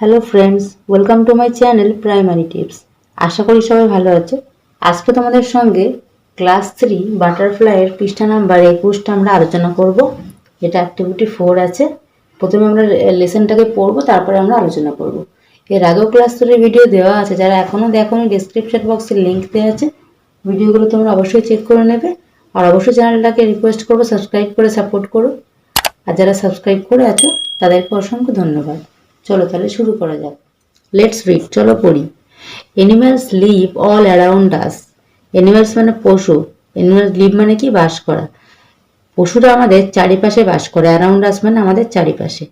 Hello friends welcome to my channel primary tips আশা করি সবাই ভালো আছো। আজকে তোমাদের সঙ্গে ক্লাস থ্রি বাটারফ্লাইয়ের পৃষ্ঠা নাম্বার একুশটা আমরা আলোচনা করব। এটা অ্যাক্টিভিটি ফোর আছে। প্রথমে আমরা লেসনটাকে পড়ব, তারপরে আমরা আলোচনা করব। এর আগেও ক্লাস থ্রির ভিডিও দেওয়া আছে। যারা এখনও দেখোনি ডিসক্রিপশন বক্সে লিঙ্ক দেওয়া আছে। ভিডিওগুলো তোমরা অবশ্যই চেক করে নেবে। আর অবশ্যই চ্যানেলটাকে রিকোয়েস্ট করব সাবস্ক্রাইব করে সাপোর্ট করো। আর যারা সাবস্ক্রাইব করে আছো, তাদেরকে অসংখ্য ধন্যবাদ। চলো তাহলে শুরু করা যাক। লেটস রিড চলো পড়ি। Animals live all around us animals মানে পশু। এনিম্যালস লিভ মানে কি? বাস করা। পশুরা আমাদের চারিপাশে বাস করে। অ্যারাউন্ড আস মানে আমাদের চারিপাশে।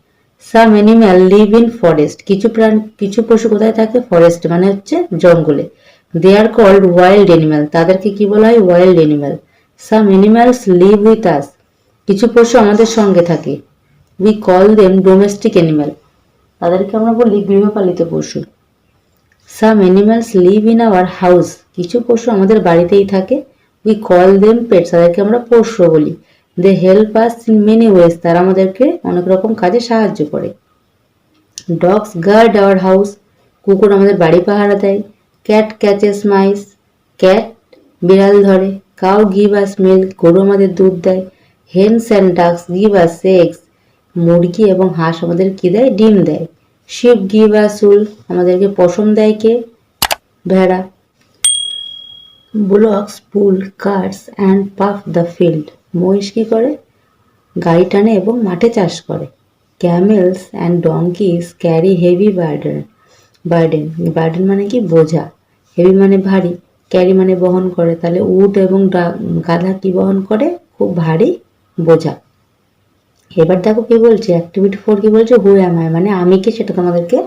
Some animal live in forest কিছু প্রাণ কিছু পশু কোথায় থাকে? ফরেস্ট মানে হচ্ছে জঙ্গলে। They are called wild animal তাদেরকে কি বলা হয়? Wild animal some animals live with us কিছু পশু আমাদের সঙ্গে থাকে। We call them domestic animal তাদেরকে আমরা বলি গৃহপালিত পশু। Some animals live in our house কিছু পশু আমাদের বাড়িতেই থাকে। উই কল দেম পেট তাদেরকে আমরা পোষ্য বলি। They help us in many ways তারা আমাদেরকে অনেক রকম কাজে সাহায্য করে। ডগস গার্ড আওয়ার হাউস কুকুর আমাদের বাড়ি পাহারা দেয়। ক্যাট ক্যাচেস মাইস ক্যাট বিড়াল ধরে। কাউ গিভ আস মিল্ক গরু আমাদের দুধ দেয়। Hens and ducks give us eggs মুরগি এবং হাঁস আমাদের কি দেয়? ডিম দেয়। শিপ গিভ আস উল আমাদেরকে পশম দেয় কে? ভেড়া। Bullocks, pull, carts and plough the field. মহিষ কি করে? গাড়ি টানে এবং মাঠে চাষ করে। Camels and donkeys carry heavy burden. Burden burden মানে কি? বোঝা। হেভি মানে ভারী। ক্যারি মানে বহন করে। তাহলে উট এবং গাধা কি বহন করে? খুব ভারী বোঝা। এবার দেখো কি বলছে অ্যাক্টিভিটি ফোর কি বলছে হু অ্যাম আই মানে আমি কি সেটা তোমাদেরকে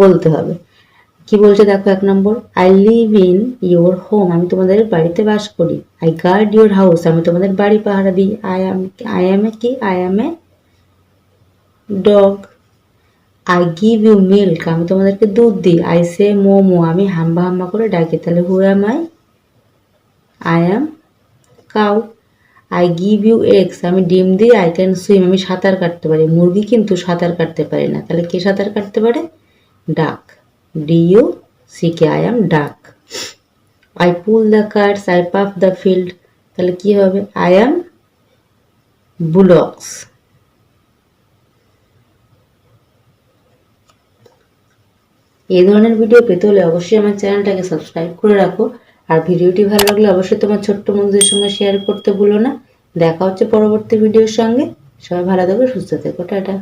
বলতে হবে। কি বলছে দেখো এক নম্বর I live in your home আমি তোমাদের বাড়িতে বাস করি। আই গার্ড ইউর হাউস আমি তোমাদের বাড়ি পাহারা দিই। I am I am a কি? I am a dog I give you milk আমি তোমাদেরকে দুধ দিই। আই সে মোমো আমি হাম্বা হাম্বা করে ডাকি। তাহলে who am I I am cow I give you eggs আমি ডিম দিই আই ক্যান সুইম আমি সাঁতার কাটতে পারি। মুরগি কিন্তু সাঁতার কাটতে পারে না। তাহলে কে সাঁতার কাটতে পারে? Duck D U C K I am duck I pull the carts I plough the field তাহলে কি হবে? আই অ্যাম বুলক্স এই ধরনের ভিডিও পেতে হলে অবশ্যই আমার চ্যানেলটাকে সাবস্ক্রাইব করে রাখো। আর ভিডিওটি ভালো লাগলে অবশ্যই তোমার ছোট্ট বন্ধুদের সঙ্গে শেয়ার করতে ভুলো না। দেখা হচ্ছে পরবর্তী ভিডিওর সঙ্গে। সবাই ভালো থাকবে সুস্থ থেকো, টাটা।